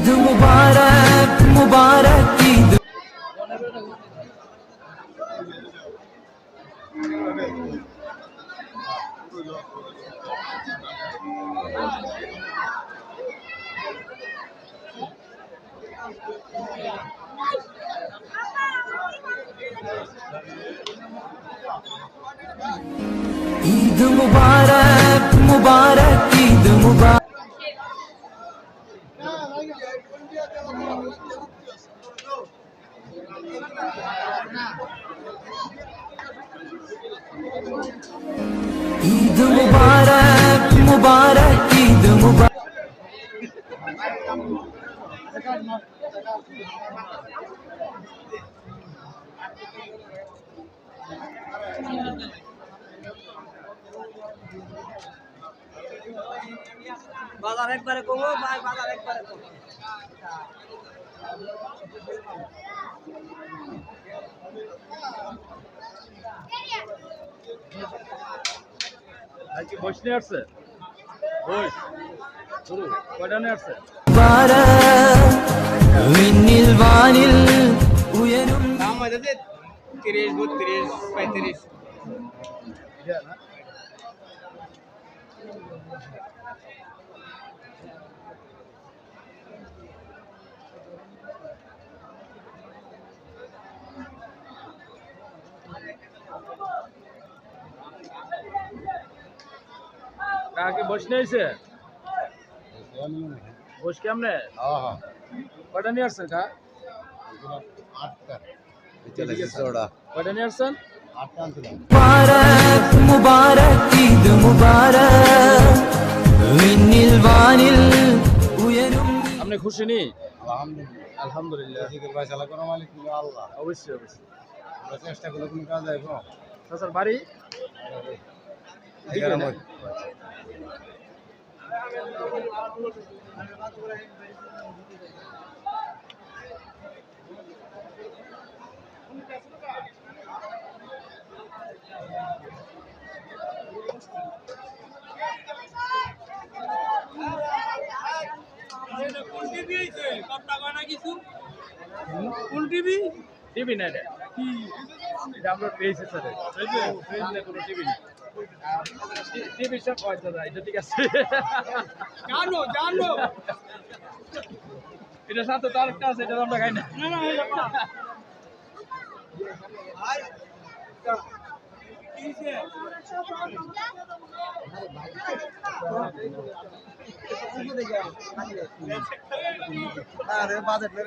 ঈদ মুবারক মুবারক ঈদ ঈদ মুবারক মুবারক ঈদ মুবারক ঈদ মুবারক মুবারক ঈদ মুবারক। বাজার একবারে কমো ভাই বাজার একবারে কমো। আজকে বয়স নিয়ে আসছে বয়স শুরু কয়টা নিয়ে আসছে দাম হয়েছে তিরিশ বত্রিশ পঁয়ত্রিশ কাকে? বস নিয়েছে বস কেমনে? কটা নিয়ে আসছেন? কা অবশ্যই অবশ্যই। চেষ্টা করলে কোনো কাজ আসব বাড়ি? দিকে না? টিভি না এটা? এটা আমরা পেয়েছি স্যার সামনে কোনো টিভি নেই টিভি সব পয়সা দাদা? এটা ঠিক আছে। জানো জানো। এটা সাথে তো আরেকটা আছে এটা আমরা খাই না। আরে বাজেট বের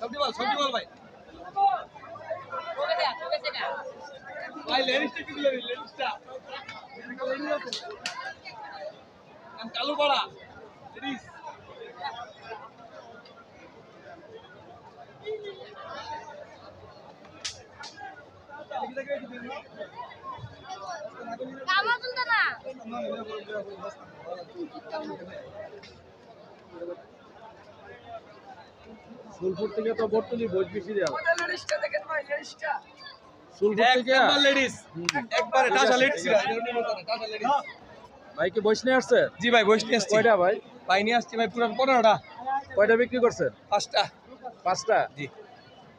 সবজি বল সবজি বল ভাই। ভাই লেডিসটা কি দিলে লেডিসটা কালু বড়া লেডিস। কামা তুলতে না। ফুলপুর থেকে তো থেকে একবার লেডিস একবারে লেডিস লেডিস ভাই কি বইস নিয়ে আসছে? জি ভাই বসে নিয়ে আসছি। কয়টা ভাই? ভাই নিয়ে আসছি ভাই পুরো পনেরোটা। কয়টা বিক্রি করছেন? পাঁচটা। পাঁচটা? জি।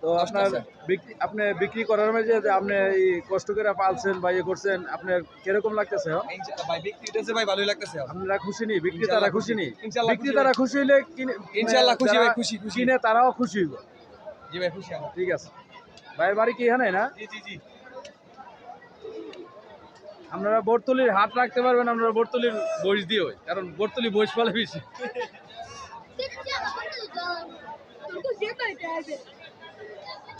তো আপনার বিক্রি আপনি বিক্রি করার মাঝে যে আপনি এই কষ্ট করে পালছেন বা ইয়ে করছেন আপনার কীরকম লাগতেছে ভাই বিক্রি হইতেছে ভাই ভালোই লাগতেছে। আপনারা খুশি নি? বিক্রেতারা খুশি। নি? ইনশাআল্লাহ খুশি বিক্রেতারা খুশি হইলে ইনশাআল্লাহ খুশি ভাই, খুশি, খুশি। কিনে তারাও খুশি হইব। জি ভাই খুশি ঠিক আছে। ভাইয়ের বাড়ি কি এখানে না? জি জি জি। আপনারা বর্তলির হাট রাখতে পারবেন আপনারা বর্তলির বইস দিয়ে কারণ বর্তলি বইস পালে বেশি।